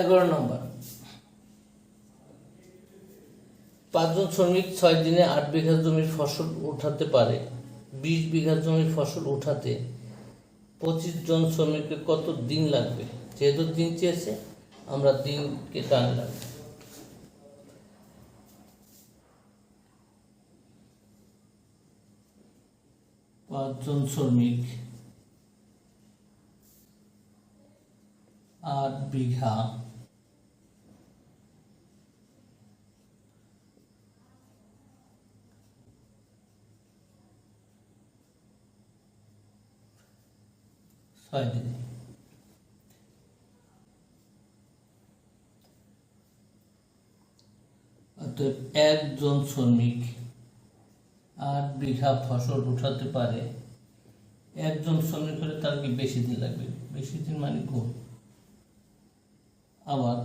এগারো নম্বর। পাঁচজন শ্রমিক ছয় দিনে আট বিঘা জমির ফসল উঠাতে পারে। বিশ বিঘা জমির ফসল উঠাতে পঁচিশ জন শ্রমিকের কত দিন লাগবে? যেহেতু দিন চেয়েছে, আমরা দিনকে টান লাগবে। পাঁচজন শ্রমিক আট বিঘা। ছয় দিনে। একজন শ্রমিক আট বিঘা ফসল উঠাতে পারে। একজন শ্রমিক হলে তার কি বেশি দিন লাগবে? বেশি দিন মানে গুণ। আবার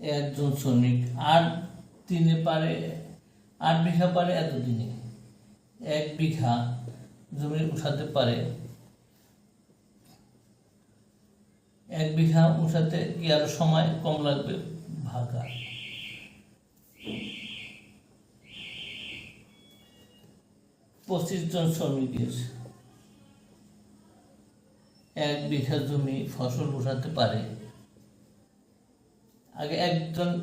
একজন শ্রমিক আট দিনে পারে, আট বিঘা পারে এত দিনে এক বিঘা জমি উঠাতে পারে। এক বিঘা উঠাতে কি আরও সময় কম লাগবে? ভাগা। পঁচিশ জন শ্রমিকের এক বিঘা জমি ফসল উঠাতে পারে। আগে একজন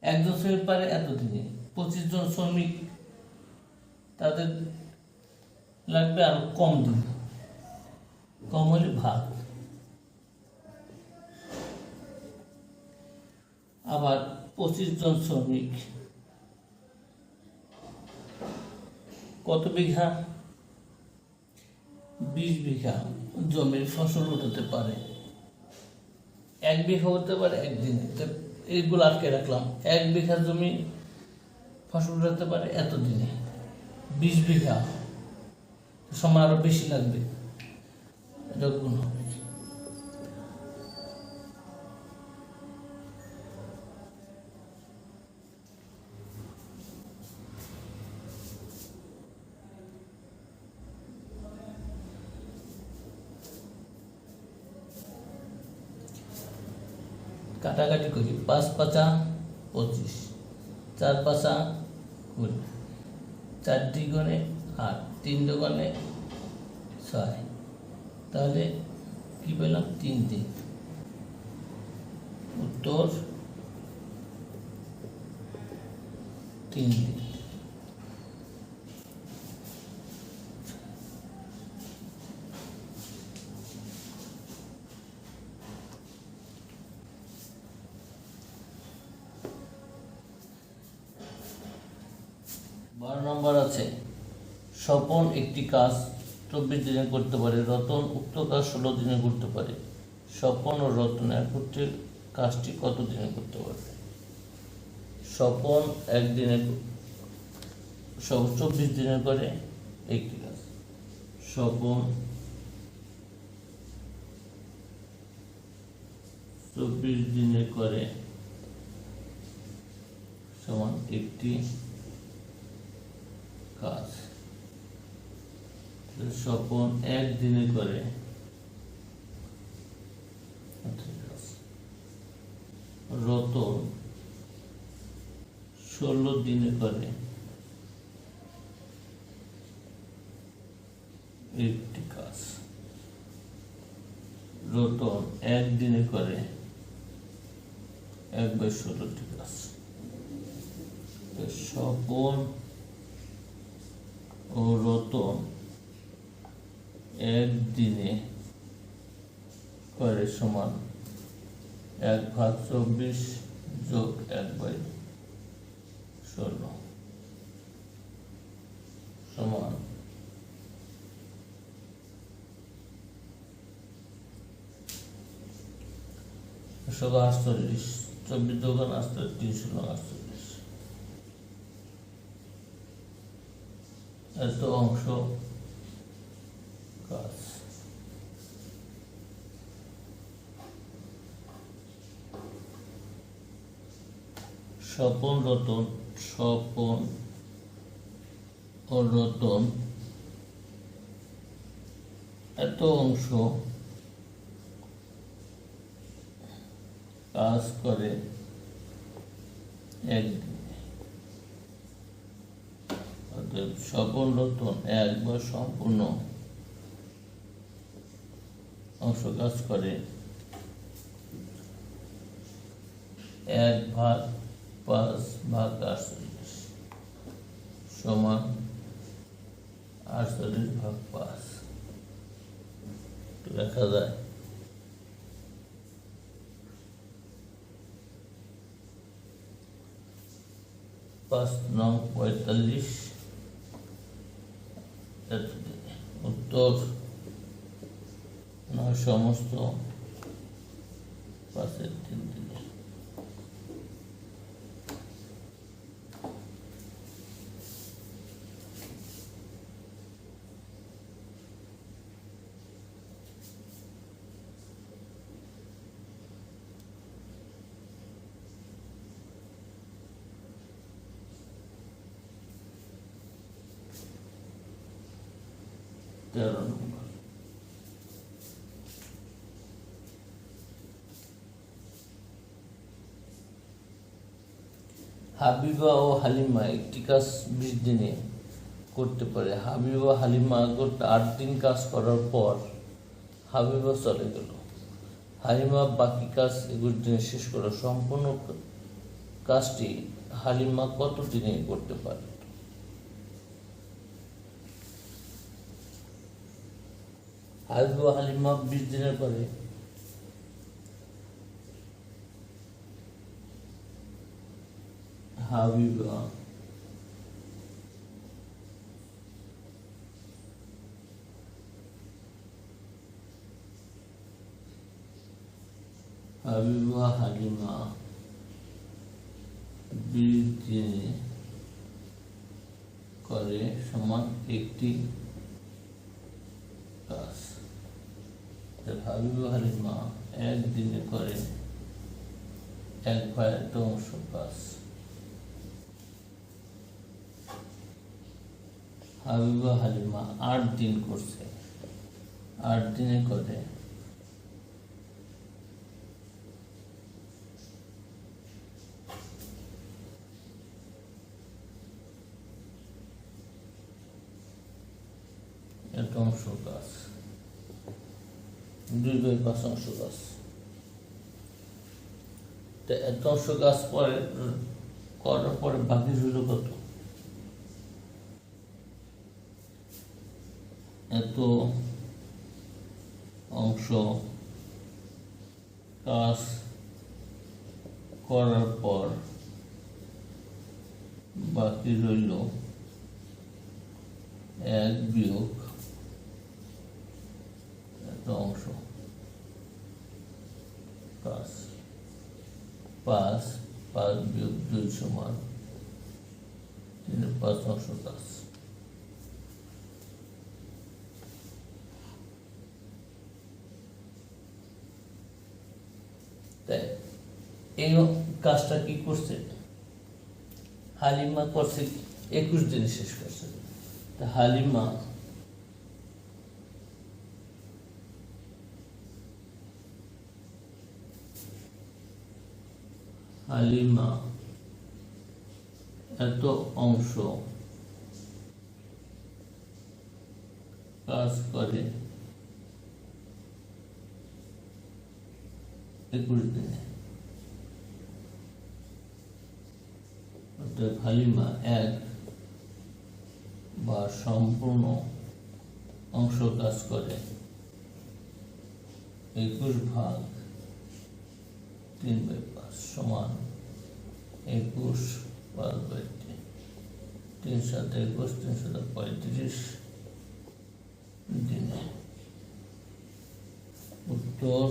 একজন শ্রমিক পারে এতদিনে। পঁচিশ জন শ্রমিক, তাদের লাগবে আরও কম দিন। কম হলে ভাগ। আবার পঁচিশ জন শ্রমিক। কত বিঘা? বিশ বিঘা জমির ফসল উঠাতে পারে। এক বিঘা হতে পারে একদিনে। তো এইগুলো আটকে রাখলাম। এক বিঘা জমি ফসল উঠাতে পারে এতদিনে। বিশ বিঘা। সময় আরও বেশি লাগবে। এটা কাটাকাটি করি। পাঁচ পাঁচা পঁচিশ, চার পাঁচা কুড়ি, চার দ্বিগুণে আট, তিন দুগুণে ছয়। তাহলে কি পেলাম? তিন দিন উত্তর তিন দিন বারো নম্বর আছে, স্বপন একটি কাজ চব্বিশ দিনে করতে পারে, রতন উক্ত কাজ ষোলো দিনে করতে পারে। স্বপন ও রতন একত্রে কাজটি কত দিনে করতে পারবে স্বপন একদিনে চব্বিশ দিনে করে একটি কাজ। স্বপন চব্বিশ দিনে করে সমান একটি কাজ। স্বপন একদিনে করে রতন ষোলো দিনে করে একটি কাজ। রতন একদিনে করে এক বাই ষোলোটি কাজ। স্বপন ও রতন একদিনে করে সমান এক ভাগ চব্বিশ যোগ এক বাই ষোলো সমান ষোলো আটচল্লিশ, চব্বিশ দোকান আটচল্লিশ, তিনশো আটচল্লিশ এত অংশ কাজ স্বপন রতন স্বপন ও রতন এত অংশ কাজ করে একদিনে অতএব স্বপন রতন একবার সম্পূর্ণ অংশ কাজ করে এক ভাগ, পাঁচ ভাগ আটচল্লিশ সমান আটচল্লিশ ভাগ পাঁচ লেখা যায় পাঁচ নং পঁয়তাল্লিশ। উত্তর নয় সমস্ত পাশের তিন দিনে তেরো নম্বর হাবিবা ও হালিমা একটি কাজ বিশ দিনে করতে পারে। হাবিবা হালিমা করতে আট দিন কাজ করার পর হাবিবা চলে গেল। হালিমা বাকি কাজ একুশ দিনে শেষ করা সম্পূর্ণ কাজটি হালিমা কত দিনে করতে পারে? হাবিবা হালিমা বিশ দিনের পরে হাবিবা হাবিবা হালিমা বিশ করে সমান একটি কাজ হাবিবা হালিমা একদিনে করে এক ভাই একটা অংশ কাজ হাবিবা হালিমা আট দিন করছে। আট দিনে করে। এক অংশ কাজ দুই বাই পাঁচ অংশ তো এত অংশ গাছ পরে করার পরে বাকি রইল কত? এত অংশ কাজ করার পর বাকি রইল এক বিয়োগ এত অংশ কাজ। পাঁচ পাঁচ বিয়োগ দুই সমান তিন, পাঁচ অংশ কাজ তাই এই কাজটা কি করছে? হালিমা করছে একুশ দিনে শেষ করছে। হালিমা হালিমা এত অংশ কাজ করে একুশ দিনে। অর্থাৎ হালিমা এক বা সম্পূর্ণ অংশ কাজ করে। একুশ ভাগ তিন বাই পাঁচ সমান একুশ পাঁচ বাই তিন। তিন সাথে একুশ, তিন সাথে পঁয়ত্রিশ দিনে। উত্তর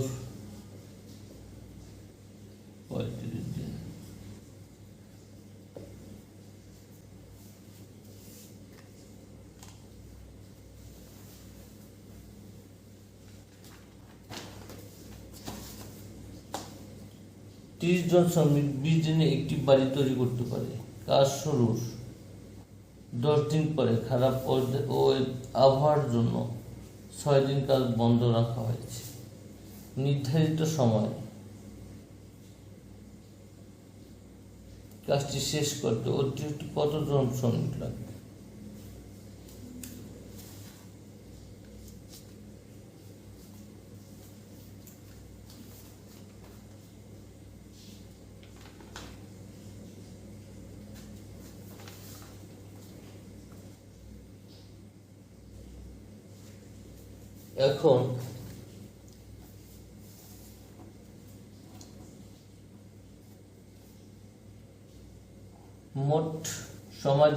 তিরিশ জন শ্রমিক বিশ দিনে একটি বাড়ি তৈরি করতে পারে। কাজ শুরুর দশ দিন পরে খারাপ ও আবহাওয়ার জন্য ছয় দিন কাজ বন্ধ রাখা হয়েছে। নির্ধারিত সময়। কাজটি শেষ করতে অতিরিক্ত কতজন শ্রমিক লাগবে?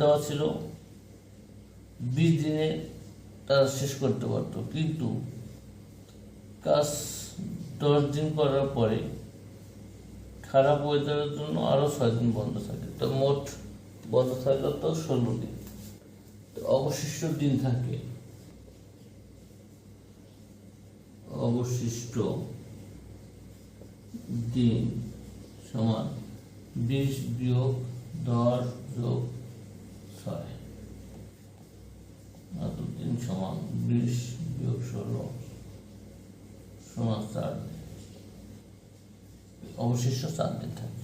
দেওয়া ছিল, বিশ দিনে তারা শেষ করতে পারতো। কিন্তু কাজ দশ দিন করার পরে খারাপ ওয়েদারের জন্য আরও ছয় দিন বন্ধ থাকে। তো মোট বন্ধ থাকলে তো ষোলো দিন। তো অবশিষ্ট দিন থাকে। অবশিষ্ট দিন সমান বিশ বিয়োগ দশ যোগ ছয় এত দিন সমান বিশ বিয়োগ ষোলো সমান চার অবশিষ্ট চার দিন থাকে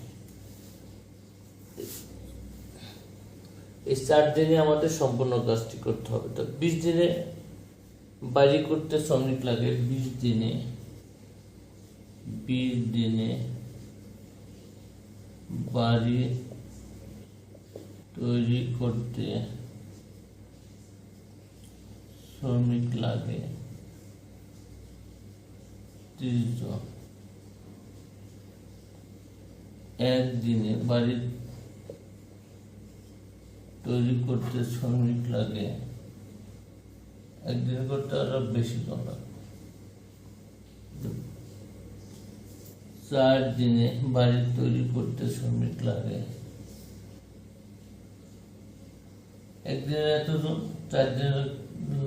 এই চার দিনে আমাদের সম্পূর্ণ কাজটি করতে হবে তো বিশ দিনে বাড়ি করতে শ্রমিক লাগে বিশ দিনে বিশ দিনে বাড়ি তৈরি করতে শ্রমিক লাগে। একদিনে বাড়ি তৈরি করতে শ্রমিক লাগে। একদিন করতে আরও বেশি লাগবে চার দিনে বাড়ি তৈরি করতে শ্রমিক লাগে। একদিনে এতজন চার দিনে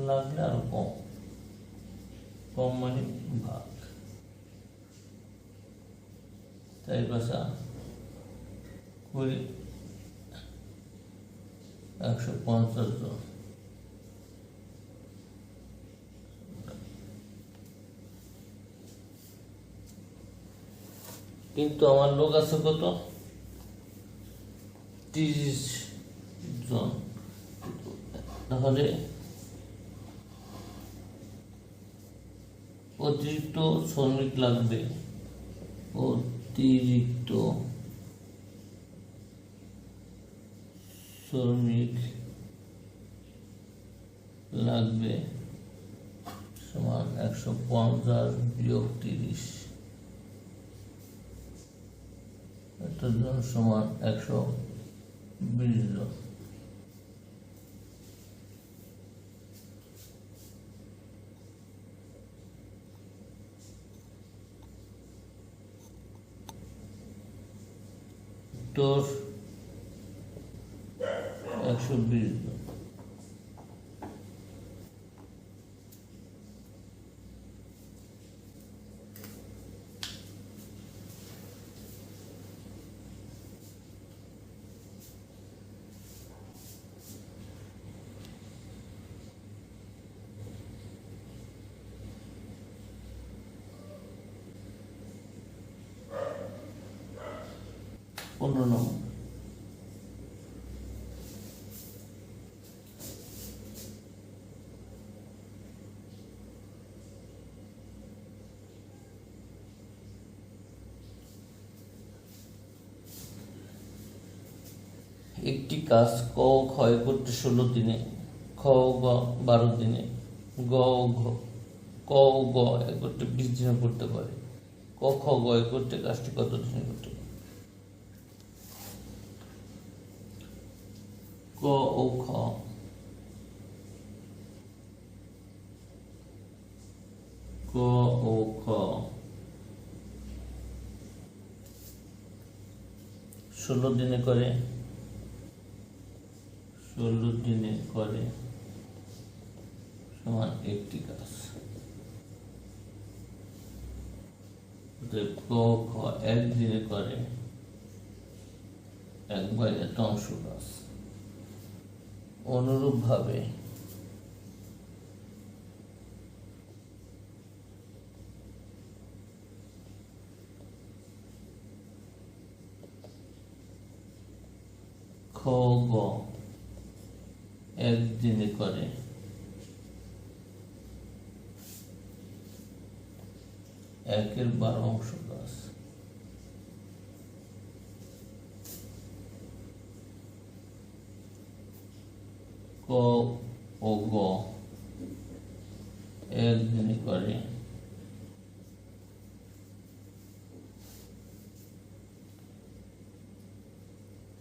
লাগলে আরও কম কম মানে ভাগ তাই বাসা কুড়ি একশো পঞ্চাশ জন কিন্তু আমার লোক আছে কত তিরিশ তাহলে অতিরিক্ত শ্রমিক লাগবে। অতিরিক্ত শ্রমিক লাগবে সমান একশো পঞ্চাশ বিয়োগ তিরিশ। এটার জন্য সমান একশো বিশ জন। dor, 120 পনেরো নম্বর একটি কাজ ক ক্ষয় করতে ষোলো দিনে, খ গ বারো দিনে, গ ক গ করতে বিশ দিনে করতে পারে। ক, খ, গ করতে কাজটি কত দিনে করতে পারে ক ও খ ক ও খ ষোলো দিনে করে। ষোলো দিনে করে সমান একটি কাজ। ক খ একদিনে করে। একবার এত অংশ কাজ অনুরূপভাবে। খ গ একদিনে করে। একের বারো অংশ কাজ ক গ। একদিনে করে।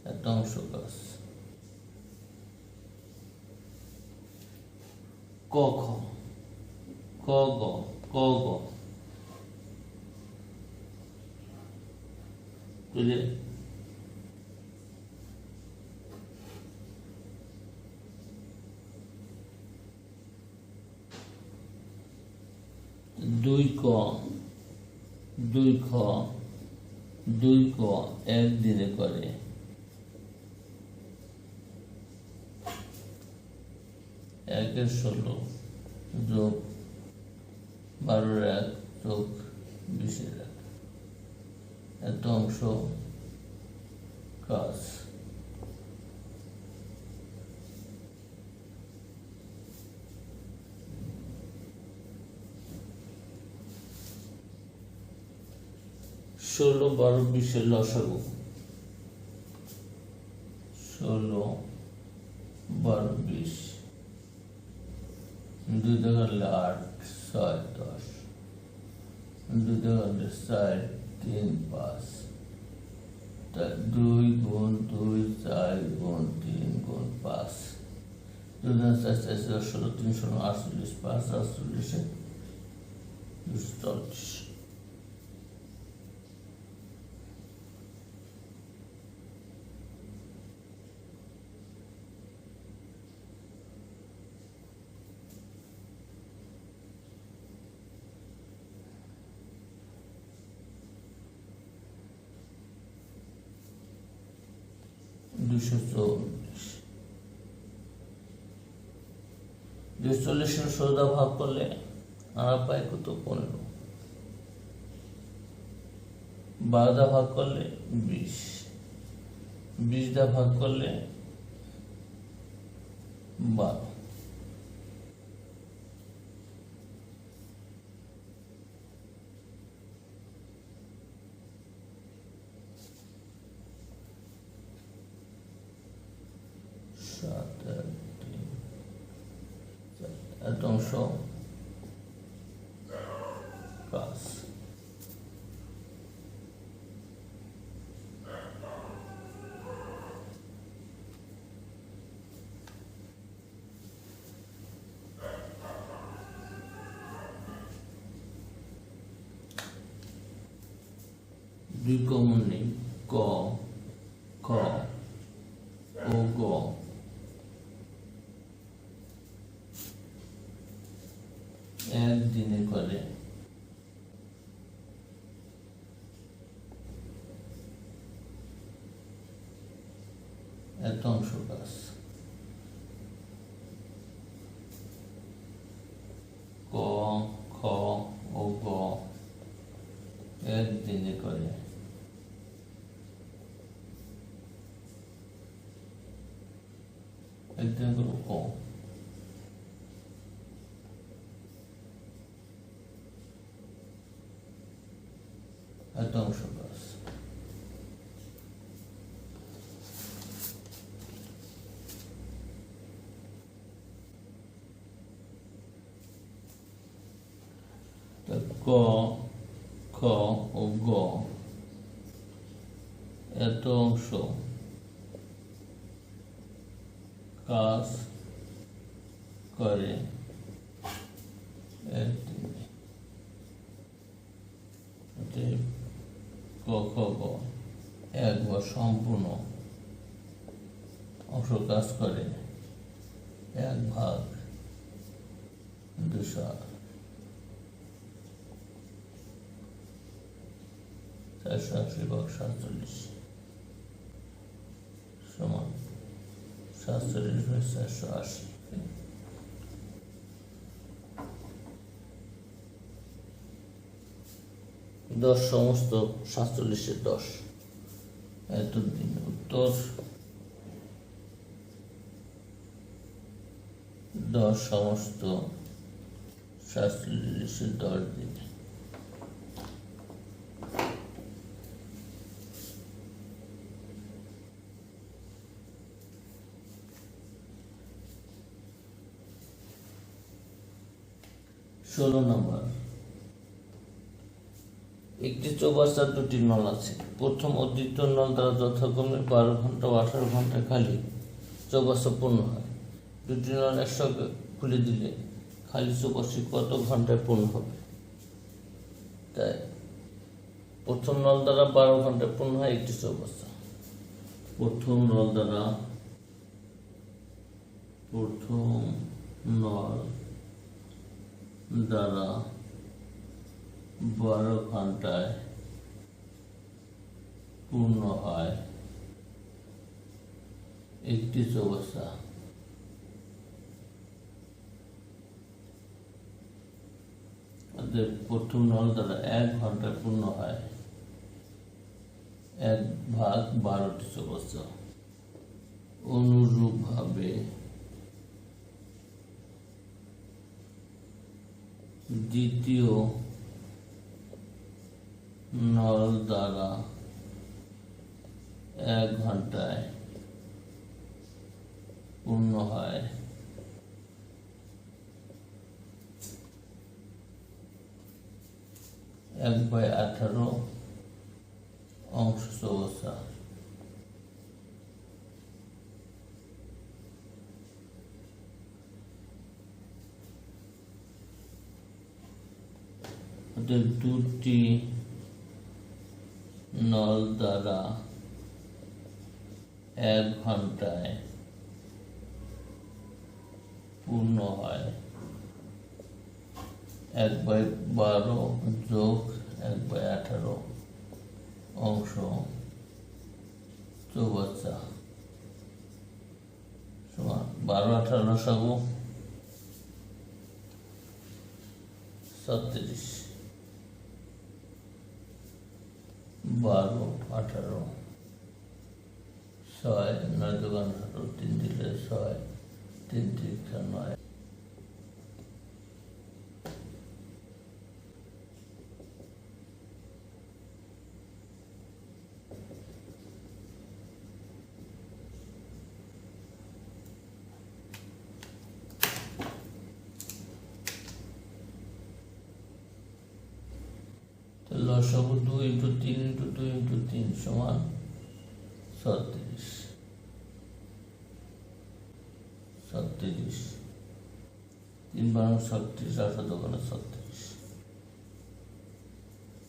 একটা অংশ ক ক গ ক গ। দুই ক দুই খ দুই ক একদিনে করে। একের ষোলো যোগ বারোর এক যোগ বিশের এক। এত অংশ কাজ। ষোলো, বারো বিশের লসাগু ষোলো। বারো, বিশ। দুই দেখালে আট, ছয়, দশ। দুই দেখালে চার, তিন, পাঁচ। দুই গুণ দুই, চার গুণ তিন গুণ পাঁচ। দুই গুণ চার চার, ষোলো, তিন, ষোলো, আটচল্লিশ, পাঁচ আটচল্লিশে চল্লিশ। দুশো চল্লিশ। দুশো ভাগ করলে আমরা পাই কত? পনেরো। বারোদা ভাগ করলে বিশ। বিশ দা ভাগ করলে বারো। সাত আট তিন চার এত অংশ কাজ দুই কমন নেই ক খ ও গ একদিনে করে এত অংশ কাজ ক খ ও গ একদিনে করে একদিনে করব ক এত অংশ কাজ তা ক, খ ও গ। এত অংশ। কাজ করে। ক, খ, গ। একবার সম্পূর্ণ। অংশ কাজ করে। এক ভাগ। দুশো চারশো আশি সাতচল্লিশ সমান সাতচল্লিশ ভাগ চারশো আশি দশ সমস্ত সাতচল্লিশের দশ। এত দিন উত্তর। দশ সমস্ত সাতচল্লিশের দশ দিন। ষোলো নম্বর। একটি চৌবাচ্চার দুটি নল আছে। প্রথম ও দ্বিতীয় নল দ্বারা যথাক্রমে বারো ঘণ্টা ও আঠারো ঘণ্টা খালি চৌবাচ্চা পূর্ণ হয়। দুটি নল একসঙ্গে খুলে দিলে খালি চৌবাচ্চি কত ঘন্টায় পূর্ণ হবে? তাই প্রথম নল দ্বারা বারো ঘন্টায় পূর্ণ হয় একটি চৌবাচ্চা প্রথম নল দ্বারা প্রথম নল দ্বারা বারো ঘন্টায় পূর্ণ হয়। একটি অর্থাৎ প্রথম নল দ্বারা এক ঘন্টায় পূর্ণ হয়। এক ভাগ বারোটি চৌবাচ্চা। অনুরূপভাবে দ্বিতীয় নল দ্বারা এক ঘন্টায় পূর্ণ হয়। এক বাই আঠারো অংশ চৌবাচ্চা দুটি নল দ্বারা এক ঘন্টায় পূর্ণ হয়। এক বাই বারো যোগ এক বাই আঠারো অংশ চৌবাচ্চা সমান বারো আঠারো সবু ছত্রিশ বারো আঠারো ছয় নয় দোকান আঠারো তিন দিলে ছয় তিন তিরিকা নয় তো লসাগু দুই ইন্টু তিন ইন্টু দুই ইন্টু তিন সমান ছত্রিশ ছত্রিশ তিন বারো ছত্রিশ আঠারো দোকানে ছত্রিশ।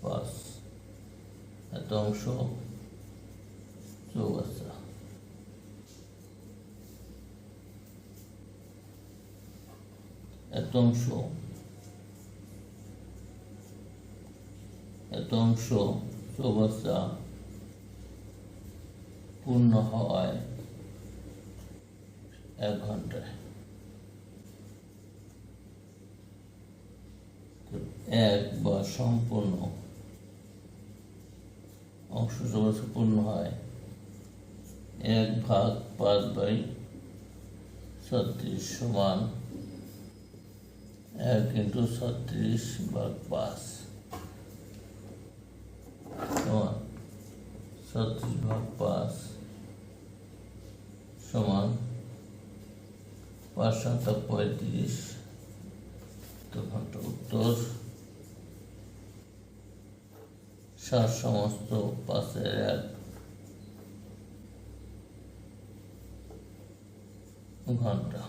পাঁচ এত অংশ চৌবাচ্চা। এত অংশ এত অংশ চৌবাচ্চা। পূর্ণ হওয়ায় এক ঘন্টায়। এক বা সম্পূর্ণ অংশ চৌবাচ্চা পূর্ণ হয়। এক ভাগ পাঁচ বাই ছত্রিশ সমান এক ইন্টু ছত্রিশ ভাগ পাঁচ সমান ছত্রিশ ভাগ পাঁচ সমান পাঁচ সাতটা পঁয়ত্রিশ তখন উত্তর। সাত সমস্ত পাঁচের এক ঘণ্টা।